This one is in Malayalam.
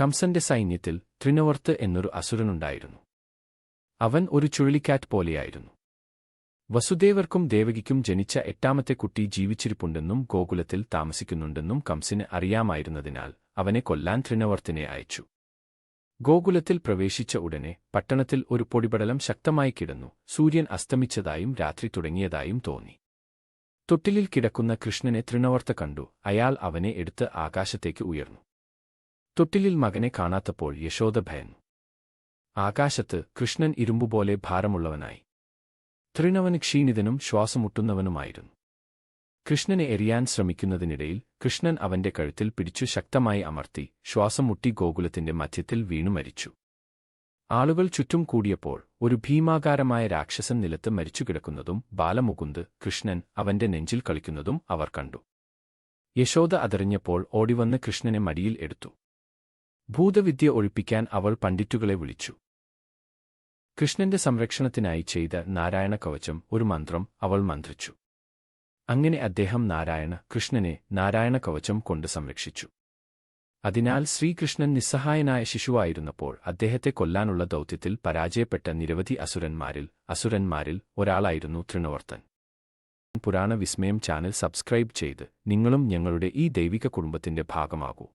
കംസന്റെ സൈന്യത്തിൽ ത്രിനവർത്ത് എന്നൊരു അസുരനുണ്ടായിരുന്നു. അവൻ ഒരു ചുഴലിക്കാറ്റ് പോലെയായിരുന്നു. വസുദേവർക്കും ദേവകിക്കും ജനിച്ച എട്ടാമത്തെ കുട്ടി ജീവിച്ചിരിപ്പുണ്ടെന്നും ഗോകുലത്തിൽ താമസിക്കുന്നുണ്ടെന്നും കംസിന് അറിയാമായിരുന്നതിനാൽ അവനെ കൊല്ലാൻ ത്രിനവർത്തിനെ അയച്ചു. ഗോകുലത്തിൽ പ്രവേശിച്ച ഉടനെ പട്ടണത്തിൽ ഒരു പൊടിപടലം ശക്തമായി കിടന്നു. സൂര്യൻ അസ്തമിച്ചതായും രാത്രി തുടങ്ങിയതായും തോന്നി. തൊട്ടിലിൽ കിടക്കുന്ന കൃഷ്ണനെ തൃണവർത്ത കണ്ടു. അയാൾ അവനെ എടുത്ത് ആകാശത്തേക്ക് ഉയർന്നു. തൊട്ടിലിൽ മകനെ കാണാത്തപ്പോൾ യശോദ ഭയന്നു ആകാശത്ത് കൃഷ്ണൻ ഇരുമ്പുപോലെ ഭാരമുള്ളവനായി. തൃണവന് ക്ഷീണിതനും ശ്വാസമുട്ടുന്നവനുമായിരുന്നു. കൃഷ്ണനെ എറിയാൻ ശ്രമിക്കുന്നതിനിടയിൽ കൃഷ്ണൻ അവന്റെ കഴുത്തിൽ പിടിച്ചു ശക്തമായി അമർത്തി ശ്വാസം മുട്ടി ഗോകുലത്തിന്റെ മധ്യത്തിൽ വീണു മരിച്ചു. ആളുകൾ ചുറ്റും കൂടിയപ്പോൾ ഒരു ഭീമാകാരമായ രാക്ഷസൻ നിലത്ത് മരിച്ചുകിടക്കുന്നതും ബാലമുകുന്ദ് കൃഷ്ണൻ അവന്റെ നെഞ്ചിൽ കളിക്കുന്നതും അവർ കണ്ടു. യശോദ അതറിഞ്ഞപ്പോൾ ഓടിവന്ന് കൃഷ്ണനെ മടിയിൽ എടുത്തു. ഭൂതവിദ്യ ഒഴിപ്പിക്കാൻ അവൾ പണ്ഡിറ്റുകളെ വിളിച്ചു. കൃഷ്ണന്റെ സംരക്ഷണത്തിനായി ചെയ്ത നാരായണ കവചം ഒരു മന്ത്രം അവൾ മന്ത്രിച്ചു. അങ്ങനെ അദ്ദേഹം നാരായണ കൃഷ്ണനെ നാരായണ കവചം കൊണ്ട് സംരക്ഷിച്ചു. അതിനാൽ ശ്രീകൃഷ്ണൻ നിസ്സഹായനായ ശിശുവായിരുന്നപ്പോൾ അദ്ദേഹത്തെ കൊല്ലാനുള്ള ദൗത്യത്തിൽ പരാജയപ്പെട്ട നിരവധി അസുരന്മാരിൽ അസുരന്മാരിൽ ഒരാളായിരുന്നു തൃണവർത്തൻ. പുരാണ വിസ്മയം ചാനൽ സബ്സ്ക്രൈബ് ചെയ്ത് നിങ്ങളും ഞങ്ങളുടെ ഈ ദൈവിക കുടുംബത്തിന്റെ ഭാഗമാകൂ.